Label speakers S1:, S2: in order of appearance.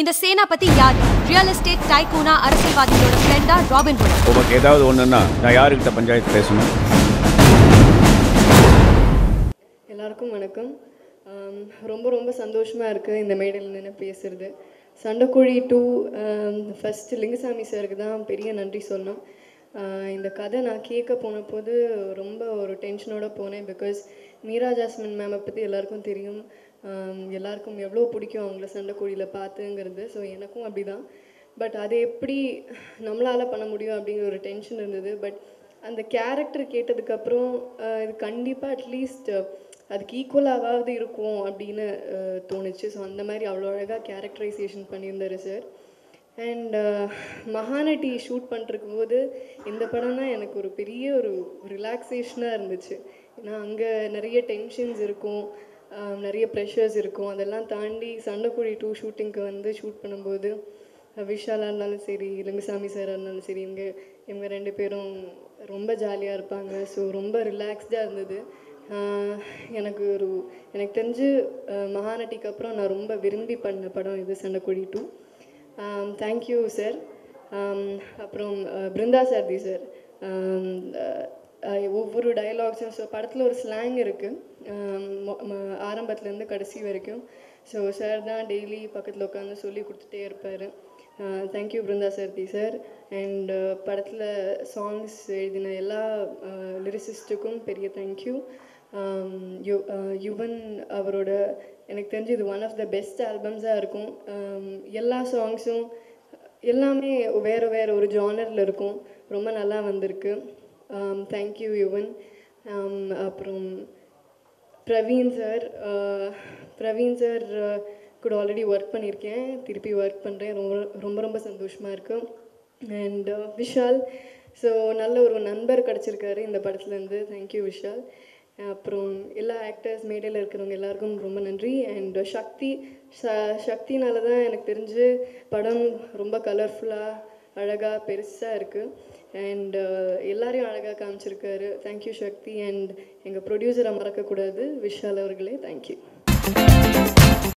S1: இந்த சேனாபதி யார்? Real estate டைகூனா அரசியல்வாதிகளோட ஃப்ரெண்டா ராபின் ஹுட்
S2: உமக்கு ஏதாவது ஒன்றுன்னா நான் யாருக்கிட்ட பஞ்சாயத்து பேசணும்?
S3: எல்லாருக்கும் வணக்கம். ஆம், ரொம்ப ரொம்ப சந்தோஷமாக இருக்குது இந்த மேடையில் நின்று பேசுகிறது சண்டைக்கோழி டூ ஃபஸ்ட்டு லிங்குசாமி சாருக்கு தான் பெரிய நன்றி சொல்லணும். இந்த கதை நான் கேட்க போன போது ரொம்ப ஒரு டென்ஷனோட போனேன் பிகாஸ் மீரா ஜாஸ்மின் மேமை பற்றி எல்லாருக்கும் தெரியும். எல்லாருக்கும் எவ்வளோ பிடிக்கும் அவங்கள சண்டைக்கோழியில் பார்த்துங்கிறது. ஸோ எனக்கும் அப்படி தான் பட் அது எப்படி நம்மளால் பண்ண முடியும் அப்படிங்கிற ஒரு டென்ஷன் இருந்தது. பட் அந்த கேரக்டர் கேட்டதுக்கப்புறம் இது கண்டிப்பாக அட்லீஸ்ட் அதுக்கு ஈக்குவலாகவாவது இருக்கும் அப்படின்னு தோணுச்சு. ஸோ அந்த மாதிரி அவ்வளோ அழகாக கேரக்டரைசேஷன் பண்ணியிருந்தாரு sir and uh, Mahanati shoot பண்ணிருக்கும் போது இந்த படம்னா எனக்கு ஒரு பெரிய ஒரு ரிலாக்ஸேஷனாக இருந்துச்சு. ஏன்னா அங்கே நிறைய டென்ஷன்ஸ் இருக்கும் நிறைய ப்ரெஷர்ஸ் இருக்கும். அதெல்லாம் தாண்டி சண்டைக்குழி டூ ஷூட்டிங்க்கு வந்து ஷூட் பண்ணும்போது விஷாலாக இருந்தாலும் சரி லிங்குசாமி சாராக இருந்தாலும் சரி இவங்க இவங்க ரெண்டு பேரும் ரொம்ப ஜாலியாக இருப்பாங்க. ஸோ ரொம்ப ரிலாக்ஸ்டாக இருந்தது. எனக்கு ஒரு எனக்கு தெரிஞ்சு மகாநட்டிக்கு அப்புறம் நான் ரொம்ப விரும்பி பண்ண படம் இது Sandakozhi two Um, thank you sir um, அப்புறம் uh, Brinda Sarathy sir um, uh, ஒவ்வொரு டயலாக்ஸும் ஸோ படத்தில் ஒரு ஸ்லாங் இருக்குது ஆரம்பத்துலேருந்து கடைசி வரைக்கும். ஸோ சார் தான் டெய்லி பக்கத்தில் உட்காந்து சொல்லி கொடுத்துட்டே இருப்பார். Thank you Brinda Sarathy sir and படத்தில் சாங்ஸ் எழுதின எல்லா லிரிசிஸ்ட்டுக்கும் பெரிய தேங்க்யூ யு யுவன் அவரோட எனக்கு தெரிஞ்சு இது ஒன் ஆஃப் த பெஸ்ட் ஆல்பம்ஸாக இருக்கும். எல்லா சாங்ஸும் எல்லாமே வேறு வேறு ஒரு ஜானரில் இருக்கும். ரொம்ப நல்லா வந்திருக்கு. Thank you Yuvan. அப்புறம் பிரவீன் சார் பிரவீன் சார் கூட ஆல்ரெடி ஒர்க் பண்ணியிருக்கேன். திருப்பி ஒர்க் பண்ணுறேன் ரொம்ப ரொம்ப ரொம்ப சந்தோஷமாக இருக்குது அண்ட் uh, விஷால் ஸோ நல்ல ஒரு நண்பர் கிடச்சிருக்காரு இந்த படத்துலேருந்து தேங்க்யூ விஷால். அப்புறம் எல்லா ஆக்டர்ஸ் மேடையில் இருக்கிறவங்க எல்லாருக்கும் ரொம்ப நன்றி. அண்ட் uh, சக்தி ச சக்தினால தான் எனக்கு தெரிஞ்சு படம் ரொம்ப கலர்ஃபுல்லாக அழகாக பெருசாக இருக்குது அண்ட் uh, எல்லாரையும் அழகாக காமிச்சிருக்காரு. Thank you Sakthi. அண்ட் எங்கள் ப்ரொடியூசரை மறக்கக்கூடாது. விஷால் அவர்களே தேங்க்யூ